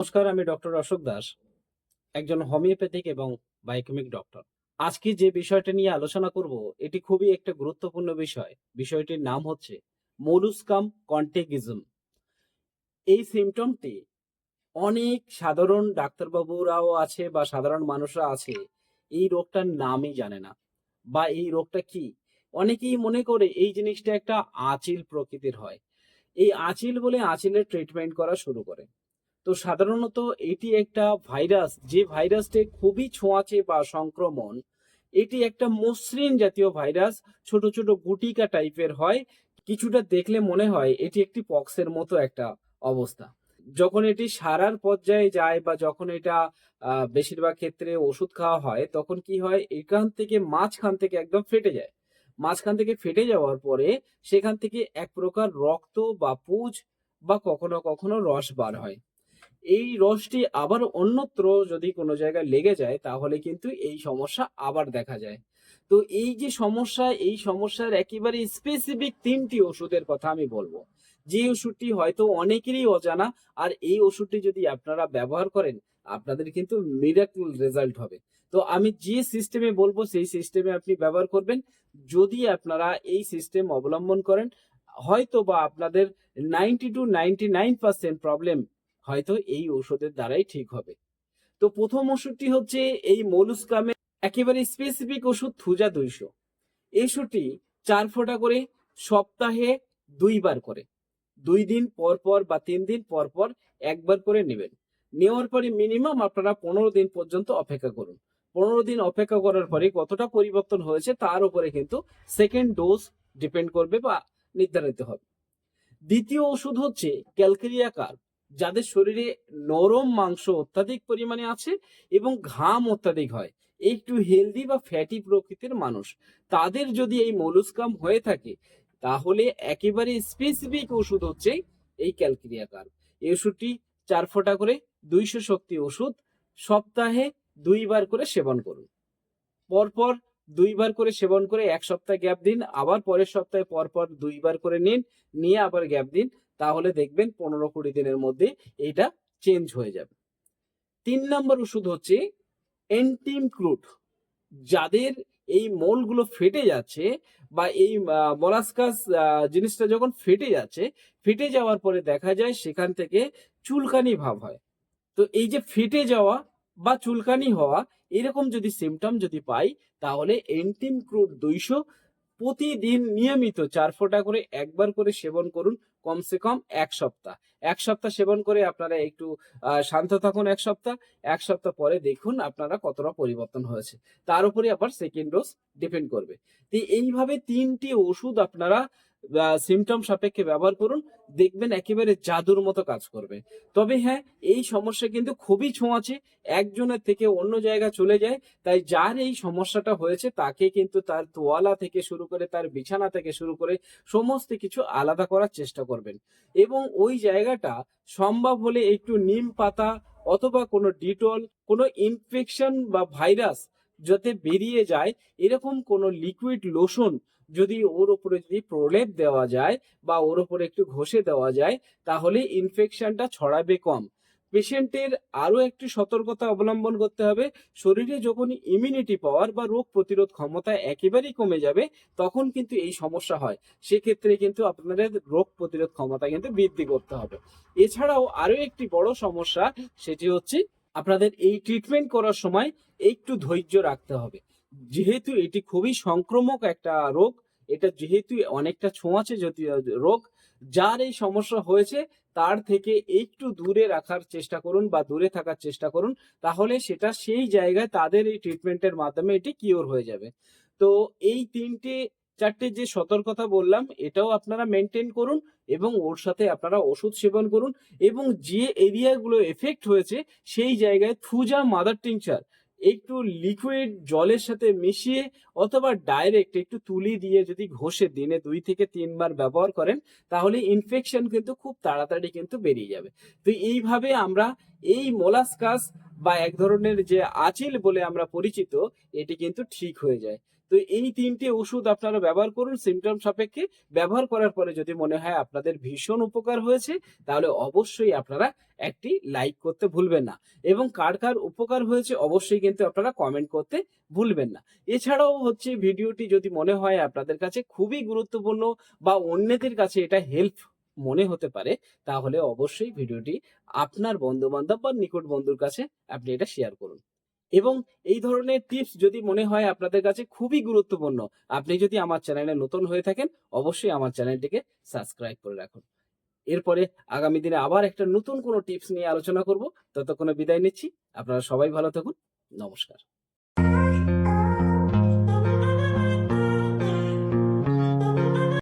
নমস্কার, আমি ডক্টর অশোক দাস, একজন হোমিওপ্যাথিক এবং বায়োকেমিক ডক্টর। আজকে যে বিষয়টা নিয়ে আলোচনা করব, এটি খুবই একটা গুরুত্বপূর্ণ বিষয়। বিষয়টির নাম হচ্ছে মোলুস্কাম কন্টেগিজম। এই সিমটমটি অনেক সাধারণ ডাক্তারবাবুরাও আছে বা সাধারণ মানুষরা আছে, এই রোগটার নামই জানে না। বা এই রোগটা কি? অনেকেই মনে করে এই জিনিসটা একটা আঁচিল প্রকৃতির হয়। এই আঁচিল বলে আঁচিলের ট্রিটমেন্ট করা শুরু করে। তো সাধারণত এটি একটা ভাইরাস, যে ভাইরাসটি খুবই ছোঁয়াচে বা সংক্রমণ, এটি একটা মসৃণ জাতীয় ভাইরাস, ছোট ছোট গুটিকা টাইপের হয়, কিছুটা দেখলে মনে হয় এটি একটি পক্সের মতো একটা অবস্থা। যখন এটি সারার পর্যায়ে যায় বা যখন এটা বেশিরভাগ ক্ষেত্রে ওষুধ খাওয়া হয়, তখন কি হয়, এখান থেকে মাঝখান থেকে একদম ফেটে যায়। মাঝখান থেকে ফেটে যাওয়ার পরে সেখান থেকে এক প্রকার রক্ত বা পুজ বা কখনো কখনো রস বার হয়। এই রসটি আবার অন্যত্র যদি কোনো জায়গায় লেগে যায়, তাহলে কিন্তু এই সমস্যা আবার দেখা যায়। তো এই যে সমস্যা, এই সমস্যার একেবারে স্পেসিফিক তিনটি ওষুধের কথা আমি বলব। যে ওষুধটি হয়তো অনেকেরই অজানা, আর এই ওষুধটি যদি আপনারা ব্যবহার করেন, আপনাদের কিন্তু মিরাকল রেজাল্ট হবে। তো আমি যে সিস্টেমে বলব, সেই সিস্টেমে আপনি ব্যবহার করবেন। যদি আপনারা এই সিস্টেম অবলম্বন করেন হয়তো বা আপনাদের ninety two ninety nine percent problem হয়তো এই ঔষধের দ্বারাই ঠিক হবে। তো প্রথম ওষুধটি হচ্ছে এই মলুস্কামের একেবারে স্পেসিফিক ওষুধ থুজা দুইশো। এই ওষুধটি চার ফোঁটা করে সপ্তাহে দুইবার করে। দুই দিন পর পর বা তিন দিন পর পর একবার করে নেবেন। নেওয়ার পরে মিনিমাম আপনারা পনেরো দিন পর্যন্ত অপেক্ষা করুন। পনেরো দিন অপেক্ষা করার পরে কতটা পরিবর্তন হয়েছে তার উপরে কিন্তু সেকেন্ড ডোজ ডিপেন্ড করবে বা নির্ধারিত হবে। দ্বিতীয় ওষুধ হচ্ছে ক্যালকেরিয়া কার্ব যাদের শরীরে নরম মাংস অত্যাধিক পরিমাণে আছে এবং ঘাম অত্যাধিক হয়, একটু হেলদি বা ফ্যাটি প্রকৃতির মানুষ। তাদের যদি এই মলুস্কাম হয়ে থাকে, তাহলে একেবারে স্পেসিফিক ওষুধ হচ্ছে এই ক্যালকেরিয়া এই ওষুধটি চার ফোঁটা করে দুইশো শক্তি ওষুধ সপ্তাহে দুইবার করে সেবন করুন। পরপর দুইবার করে সেবন করে এক সপ্তাহ গ্যাপ দিন, আবার পরের সপ্তাহে পরপর দুইবার করে নিন, নিয়ে আবার গ্যাপ দিন। তাহলে দেখবেন পনেরো কুড়ি দিনের মধ্যে এটা চেঞ্জ হয়ে যাবে। তিন নম্বর ওষুধ হচ্ছে এন্টিমক্রুট যাদের এই মোলগুলো ফেটে যাচ্ছে বা এই মলাস্কাস জিনিসটা যখন ফেটে যাচ্ছে, ফেটে যাওয়ার পরে দেখা যায় সেখান থেকে চুলকানি ভাব হয়। তো এই যে ফেটে যাওয়া বা চুলকানি হওয়া, এরকম যদি সিমটম যদি পাই, তাহলে এন্টিম ক্রুড দুইশো প্রতিদিন নিয়মিত চার ফোঁটা করে একবার করে সেবন করুন। কমসে কম এক সপ্তাহ। এক সপ্তাহ সেবন করে আপনারা একটু শান্ত থাকুন এক সপ্তাহ। এক সপ্তাহ পরে দেখুন আপনারা কতটা পরিবর্তন হয়েছে। তার উপরে আবার সেকেন্ড ডোজ ডিপেন্ড করবে। তো এইভাবে তিনটি ওষুধ আপনারা সিমটম সাপেক্ষে ব্যবহার করুন, দেখবেন একেবারে জাদুর মতো কাজ করবে। তবে হ্যাঁ এই সমস্যা কিন্তু খুবই ছোঁয়াচে, একজনের থেকে অন্য জায়গায় চলে যায়, তাই যার এই সমস্যাটা হয়েছে তাকে কিন্তু তার তোয়ালা থেকে শুরু করে, তার বিছানা থেকে শুরু করে সমস্ত কিছু আলাদা করার চেষ্টা করবেন। এবং ওই জায়গাটা সম্ভব হলে একটু নিম পাতা অথবা কোনো ডিটল, কোনো ইনফেকশন বা ভাইরাস যাতে বেরিয়ে যায়, এরকম কোনো লিকুইড লোশন যদি ওর উপরে যদি প্রলেপ দেওয়া যায় বা ওর উপরে একটু ঘষে দেওয়া যায়, তাহলে ইনফেকশনটা ছড়াবে কম। পেশেন্টের আরও একটি সতর্কতা অবলম্বন করতে হবে। শরীরে যখন ইমিউনিটি পাওয়ার বা রোগ প্রতিরোধ ক্ষমতা একেবারেই কমে যাবে, তখন কিন্তু এই সমস্যা হয়। সেক্ষেত্রে কিন্তু আপনাদের রোগ প্রতিরোধ ক্ষমতা কিন্তু বৃদ্ধি করতে হবে। এছাড়াও আরও একটি বড় সমস্যা, সেটি হচ্ছে আপনাদের এই ট্রিটমেন্ট করার সময় একটু ধৈর্য রাখতে হবে। যেহেতু এটি খুবই সংক্রমক একটা রোগ, এটা যেহেতু অনেকটা ছোঁয়াচে জাতীয় রোগ, যার এই সমস্যা হয়েছে, তার থেকে একটু দূরে রাখার চেষ্টা করুন বা দূরে থাকার চেষ্টা করুন, তাহলে সেটা সেই জায়গায় তাদের এই ট্রিটমেন্টের মাধ্যমে এটি কিওর হয়ে যাবে। তো এই তিনটে, চারটে যে সতর্কতা বললাম, এটাও আপনারা মেনটেন করুন এবং ওর সাথে আপনারা ওষুধ সেবন করুন এবং যে এরিয়াগুলো এফেক্ট হয়েছে, সেই জায়গায় থুজা মাদার টিংচার একটু লিকুইড জলের সাথে মিশিয়ে অথবা ডাইরেক্ট একটু তুলি দিয়ে যদি ঘষে দিনে দুই থেকে তিনবার ব্যবহার করেন, তাহলে ইনফেকশন কিন্তু খুব তাড়াতাড়ি কিন্তু বেরিয়ে যাবে। তো এইভাবে আমরা এই মোলাস্কাস বা এক ধরনের যে আচিল বলে আমরা পরিচিত, এটি কিন্তু ঠিক হয়ে যায়। তো এই তিনটে ওষুধ আপনারা ব্যবহার করুন সিমটম সাপেক্ষে। ব্যবহার করার পরে যদি মনে হয় আপনাদের ভীষণ উপকার হয়েছে, তাহলে অবশ্যই আপনারা একটি লাইক করতে ভুলবেন না। এবং কার কার উপকার হয়েছে অবশ্যই কিন্তু আপনারা কমেন্ট করতে ভুলবেন না। এছাড়াও হচ্ছে ভিডিওটি যদি মনে হয় আপনাদের কাছে খুবই গুরুত্বপূর্ণ বা অন্যদের কাছে এটা হেল্প মনে হতে পারে, তাহলে অবশ্যই ভিডিওটি আপনার বন্ধু বান্ধব বা নিকট বন্ধুর কাছে আপনি এটা শেয়ার করুন। এবং এই ধরনের টিপস যদি মনে হয় আপনাদের কাছে খুবই গুরুত্বপূর্ণ, আপনি যদি আমার চ্যানেলে নতুন হয়ে থাকেন, অবশ্যই আমার চ্যানেলটিকে সাবস্ক্রাইব করে রাখুন। এরপরে আগামী দিনে আবার একটা নতুন কোনো টিপস নিয়ে আলোচনা করব। ততক্ষণে বিদায় নিচ্ছি। আপনারা সবাই ভালো থাকুন। নমস্কার।